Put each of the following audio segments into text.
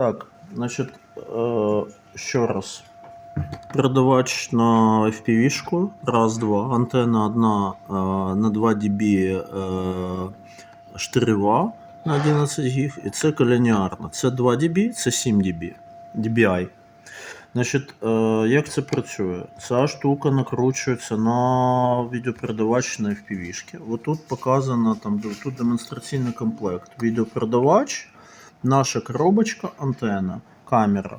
Так, значить, е, ще раз. Передавач на FPV-шку. Раз, два. Антенна одна е, на 2 dB е, штирива на 11 гіг. І це колініарна. Це 2 dB, це 7 dB. DBI. Значить, е, як це працює? Ця штука накручується на відеопередавач на FPV-шки. Отут показано там, тут демонстраційний комплект. Відеопередавач, наша коробочка, антенна, камера.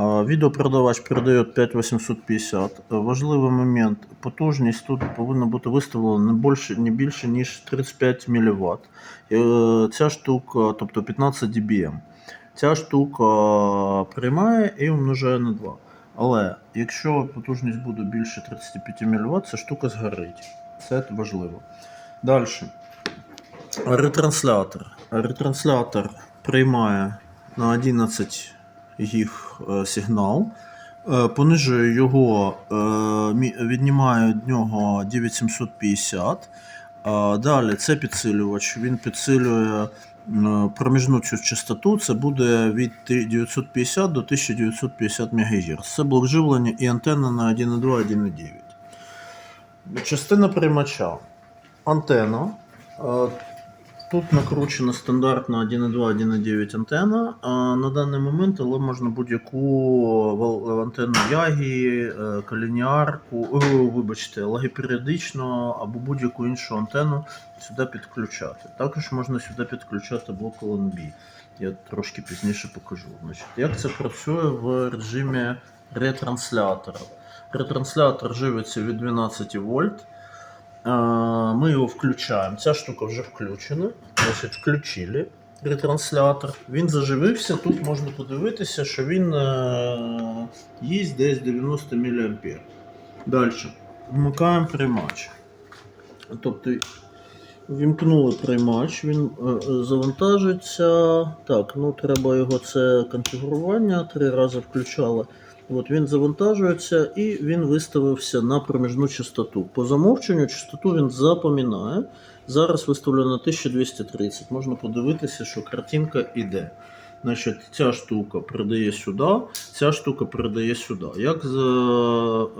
Е, Відеопередавач передає 5850. Е, Важливий момент. Потужність тут повинна бути виставлена не більше, не більше ніж 35 мВт. Ця штука, тобто 15 dBm. Ця штука приймає і умножає на 2. Але якщо потужність буде більше 35 мВт, ця штука згорить. Це важливо. Далі. Ретранслятор. Ретранслятор приймає на 11 гіг е, сигнал, е, понижує його, е, віднімає від нього 9750. Далі це підсилювач. Він підсилює проміжну цю частоту. Це буде від 950 до 1950 МГц. Це блок живлення і антенна на 1.2, 1.9. Частина приймача. Антенна. Е, Тут накручена стандартна 1.2, 1.9 антенна. А на даний момент, але можна будь-яку антенну Ягі, е, калініарку, о, вибачте, логоперіодичну або будь-яку іншу антенну сюди підключати. Також можна сюди підключати блок LNB. Я трошки пізніше покажу. Значить, як це працює в режимі ретранслятора. Ретранслятор живиться від 12 вольт. Ми його включаємо. Ця штука вже включена. Значить, включили ретранслятор. Він заживився. Тут можна подивитися, що він е, їсть десь 90 мА. Далі. Вмикаємо приймач. Тобто вімкнули приймач, він е, завантажиться. Так, ну треба його це конфігурування. Три рази включали. От він завантажується і він виставився на проміжну частоту. По замовченню частоту він запам'ятає. Зараз виставлено 1230. Можна подивитися, що картинка йде. Значить, ця штука передає сюди, ця штука передає сюди. Як за, е,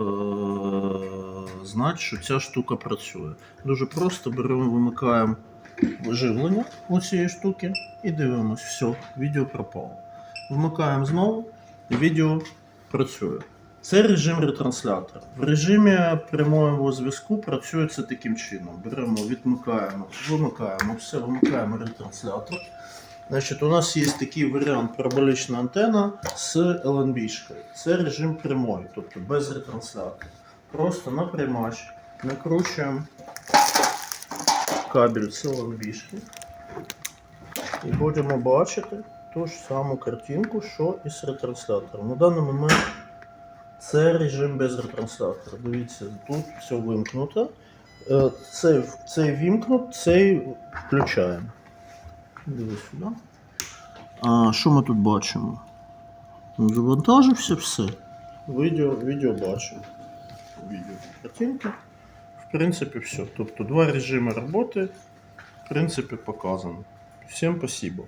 знати, що ця штука працює? Дуже просто беремо, вимикаємо живлення у цієї штуки і дивимось. Все, відео пропало. Вмикаємо знову, відео працює. Це режим ретранслятора. В режимі прямого зв'язку працює це таким чином. Беремо, відмикаємо, вимикаємо, все, вимикаємо ретранслятор. Значить, у нас є такий варіант параболічна антенна з LNB. Це режим прямой, тобто без ретранслятора. Просто на приймач накручуємо кабель з LNB. і будемо бачити ту ж саму картинку, що і з ретранслятором. На даний момент це режим без ретранслятора. Дивіться, тут все вимкнуто. Е, Цей, цей вімкнут, цей включаємо. Дивись сюди. А, що ми тут бачимо? Завантажився все. Відео, відео бачимо. Відео картинки. В принципі, все. Тобто два режими роботи, в принципі, показано. Всім спасибо.